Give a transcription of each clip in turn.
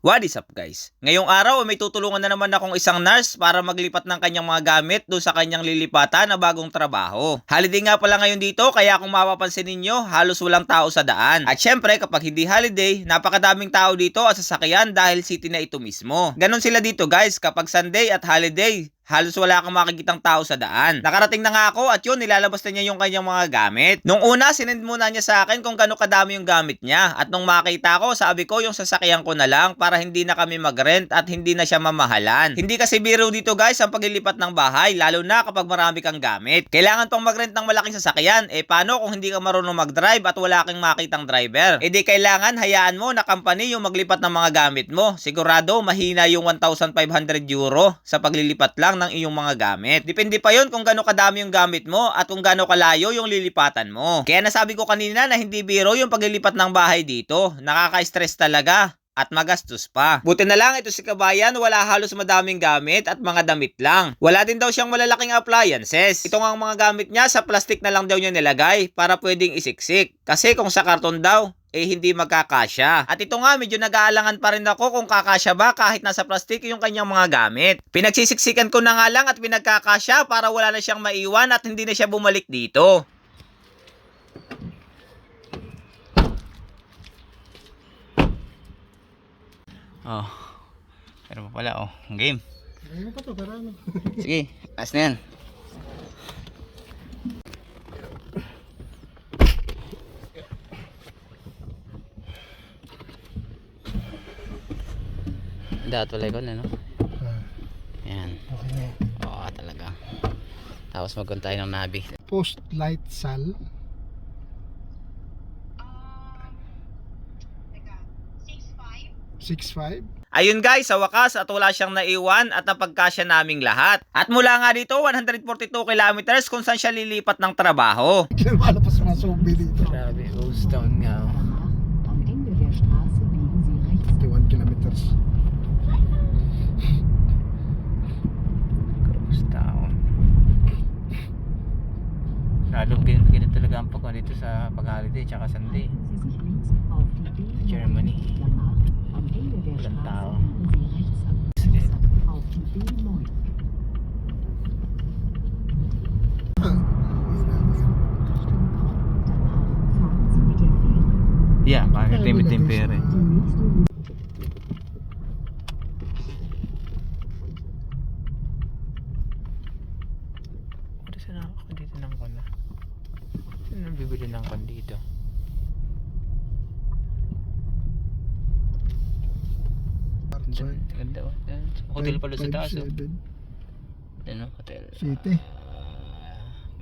What is up guys? Ngayong araw may tutulungan na naman akong isang nurse para maglipat ng kanyang mga gamit doon sa kanyang lilipatan na bagong trabaho. Holiday nga pala ngayon dito kaya kung mapapansin ninyo halos walang tao sa daan. At syempre kapag hindi holiday, napakadaming tao dito at sasakyan dahil city na ito mismo. Ganon sila dito guys kapag Sunday at holiday. Halos wala kang makikitang tao sa daan. Nakarating na nga ako at yun, nilalabas na niya yung kanyang mga gamit. Nung una, sinend muna niya sa akin kung gano'ng kadami yung gamit niya. At nung makita ko, sabi ko yung sasakyan ko na lang para hindi na kami mag-rent at hindi na siya mamahalan. Hindi kasi biro dito guys ang paglilipat ng bahay, lalo na kapag marami kang gamit. Kailangan pang mag-rent ng malaking sasakyan. Eh paano kung hindi ka marunong mag-drive at wala kang makitang driver? Eh di kailangan hayaan mo na company yung maglipat ng mga gamit mo. Sigurado mahina yung 1,500 euro sa paglilipat lang ng iyong mga gamit. Depende pa yon kung gaano kadami yung gamit mo at kung gaano kalayo yung lilipatan mo. Kaya nasabi ko kanina na hindi biro yung paglilipat ng bahay dito. Nakaka-stress talaga at magastos pa. Buti na lang ito si Kabayan, wala halos madaming gamit at mga damit lang. Wala din daw siyang malalaking appliances. Ito nga ang mga gamit niya, sa plastic na lang daw niya nilagay para pwedeng isiksik. Kasi kung sa karton daw, eh hindi magkakasya. At ito nga, medyo nag-aalangan pa rin ako kung kakasya ba kahit nasa plastic yung kanyang mga gamit. Pinagsisiksikan ko na nga lang at pinagkakasya para wala na siyang maiwan at hindi na siya bumalik dito. Oh. Pero pa pala, oh. Game. Ayun pa to, para ano. Sige, as na yan. Dapat wala ko na, no? Ah, Yan. okay na yan. Oo, talaga. Tapos magkun tayo ng nabi. Post light sal. Teka, 6'5"? 6'5". Ayun guys, sa wakas at wala siyang naiwan at napagkasya naming lahat. At mula nga dito, 142 kilometers kung saan siya lilipat ng trabaho. Kinalapas mga zombie Lalo ganyan, ganyan talaga ang pagka dito sa pag-holiday tsaka Sunday. B9. Germany. Walang tao. biegen Sie rechts ab. Sige. Auf die B9. Danach fahren Sie mit der Fähre. Yeah, bakit Linie Ano saan ako dito ng kon nang bibili ng dito? Ganda, ganda oh. Hotel pala sa taas. 5'7". Ano, hotel. City.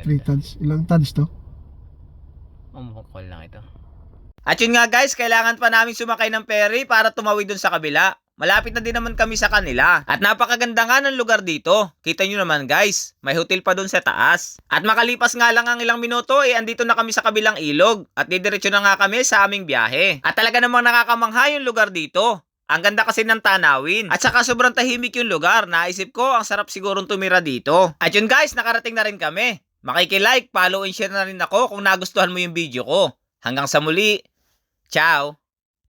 Ah, 3 tons. Ilang tons to? Umukol lang ito. At yun nga guys, kailangan pa namin sumakay ng ferry para tumawid dun sa kabila. Malapit na din naman kami sa kanila. At napakaganda nga ng lugar dito. Kita nyo naman guys, may hotel pa dun sa taas. At makalipas nga lang ang ilang minuto, eh andito na kami sa kabilang ilog. At didiretso na nga kami sa aming biyahe. At talaga namang nakakamangha yung lugar dito. Ang ganda kasi ng tanawin. At saka sobrang tahimik yung lugar. Naisip ko, ang sarap sigurong tumira dito. At yun guys, nakarating na rin kami. Makikilike, follow and share na rin ako kung nagustuhan mo yung video ko. Hanggang sa muli. Ciao!